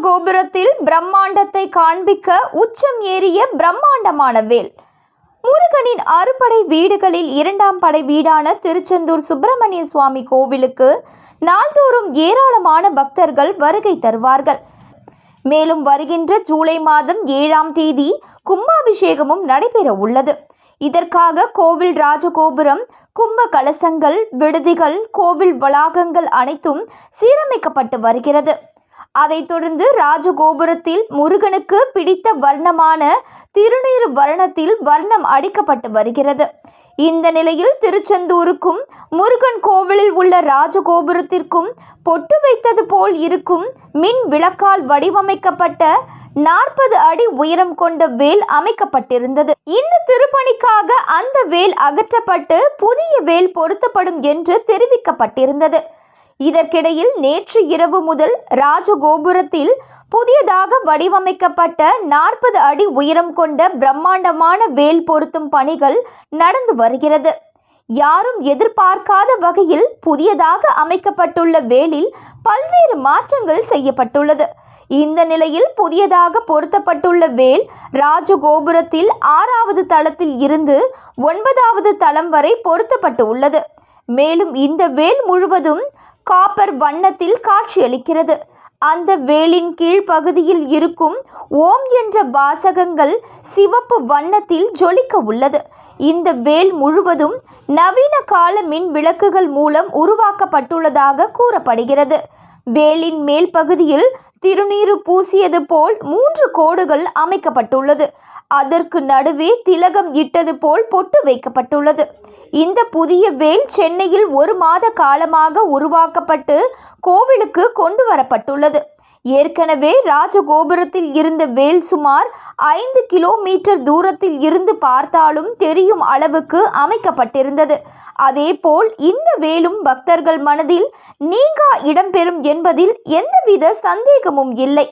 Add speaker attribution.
Speaker 1: பிரம்மாண்டத்தை காண்பிக்க உச்சம் ஏறிய பிரம்மாண்டமான வேல். முருகனின் அறுபடை வீடுகளில் இரண்டாம் படை வீடான திருச்செந்தூர் சுப்பிரமணிய சுவாமி கோவிலுக்கு நாள்தோறும் ஏராளமான பக்தர்கள் வருகை தருவார்கள். மேலும் வருகின்ற ஜூலை மாதம் ஏழாம் தேதி கும்பாபிஷேகமும் நடைபெற உள்ளது. இதற்காக கோவில் ராஜகோபுரம் கும்ப கலசங்கள் விடுதிகள் கோவில் வளாகங்கள் அனைத்தும் சீரமைக்கப்பட்டு வருகிறது. அதைத் தொடர்ந்து ராஜகோபுரத்தில் முருகனுக்கு பிடித்த வர்ணமான திருநீர் வர்ணத்தில் வர்ணம் அடிக்கப்பட்டு வருகிறது. இந்த நிலையில் திருச்செந்தூருக்கும் முருகன் கோவிலில் உள்ள ராஜகோபுரத்திற்கும் பொட்டு வைத்தது போல் இருக்கும் மின் விளக்கால் வடிவமைக்கப்பட்ட நாற்பது அடி உயரம் கொண்ட வேல் அமைக்கப்பட்டிருந்தது. இந்த திருப்பணிக்காக அந்த வேல் அகற்றப்பட்டு புதிய வேல் பொருத்தப்படும் என்று தெரிவிக்கப்பட்டிருந்தது. இதற்கிடையில் நேற்று இரவு முதல் ராஜகோபுரத்தில் புதியதாக வடிவமைக்கப்பட்ட நாற்பது அடி உயரம் கொண்ட பிரம்மாண்டமான வேல் பொருத்தும் பணிகள் நடந்து வருகிறது. யாரும் எதிர்பார்க்காத வகையில் புதியதாக அமைக்கப்பட்டுள்ள வேலில் பல்வேறு மாற்றங்கள் செய்யப்பட்டுள்ளது. இந்த நிலையில் புதியதாக பொருத்தப்பட்டுள்ள வேல் ராஜகோபுரத்தில் ஆறாவது தளத்தில் இருந்து ஒன்பதாவது தளம் வரை பொருத்தப்பட்டு உள்ளது. மேலும் இந்த வேல் முழுவதும் காப்பர் வண்ணத்தில் காட்சியளிக்கிறது. அந்த வேலின் கீழ் பகுதியில் இருக்கும் ஓம் என்ற வாசகங்கள் சிவப்பு வண்ணத்தில் ஜொலிக்க உள்ளது. இந்த வேல் முழுவதும் நவீன கால மின் விளக்குகள் மூலம் உருவாக்கப்பட்டுள்ளதாக கூறப்படுகிறது. வேலின் மேல் பகுதியில் திருநீறு பூசியது போல் மூன்று கோடுகள் அமைக்கப்பட்டுள்ளது. அதற்கு நடுவே திலகம் இட்டது போல் பொட்டு வைக்கப்பட்டுள்ளது. இந்த புதிய வேல் சென்னையில் ஒரு மாத காலமாக உருவாக்கப்பட்டு கோவிலுக்கு கொண்டு வரப்பட்டுள்ளது. ஏற்கனவே ராஜகோபுரத்தில் இருந்த வேல் சுமார் ஐந்து கிலோமீட்டர் தூரத்தில் இருந்து பார்த்தாலும் தெரியும் அளவுக்கு அமைக்கப்பட்டிருந்தது. அதேபோல் இந்த வேலும் பக்தர்கள் மனதில் நீங்கா இடம்பெறும் என்பதில் எந்தவித சந்தேகமும் இல்லை.